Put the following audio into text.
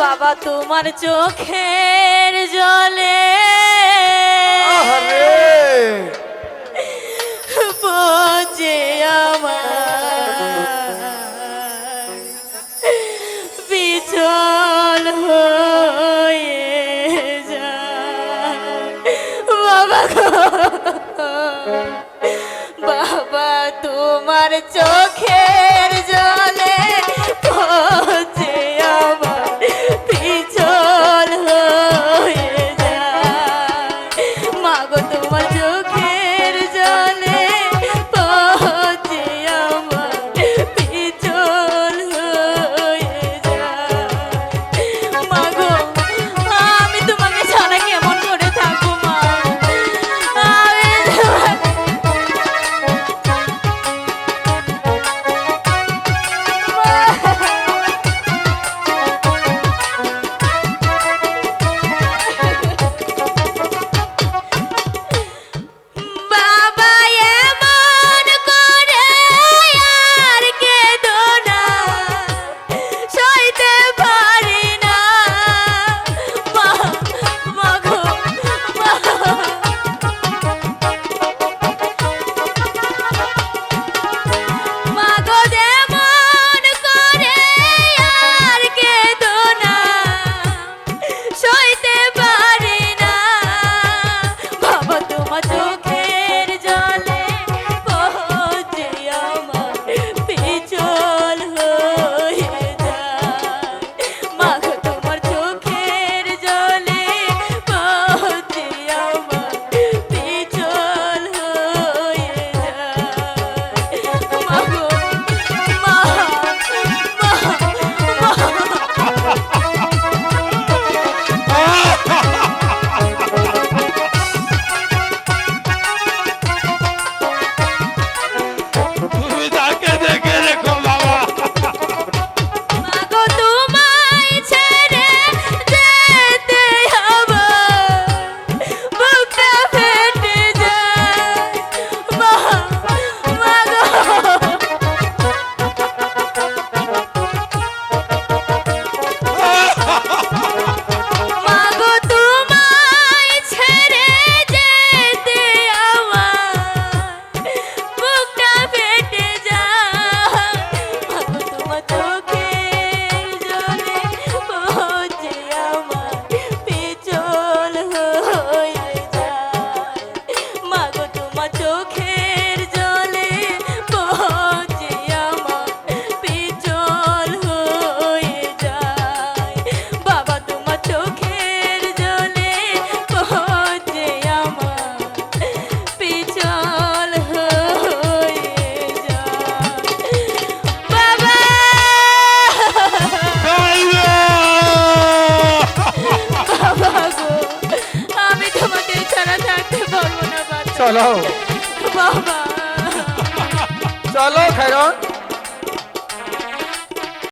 বাবা তোমার চোখের জলে। বোঝে আমার। বিচল হয়ে যা বাবা বাবা তোমার চোখে তুমি চলো। চলো খাইরন।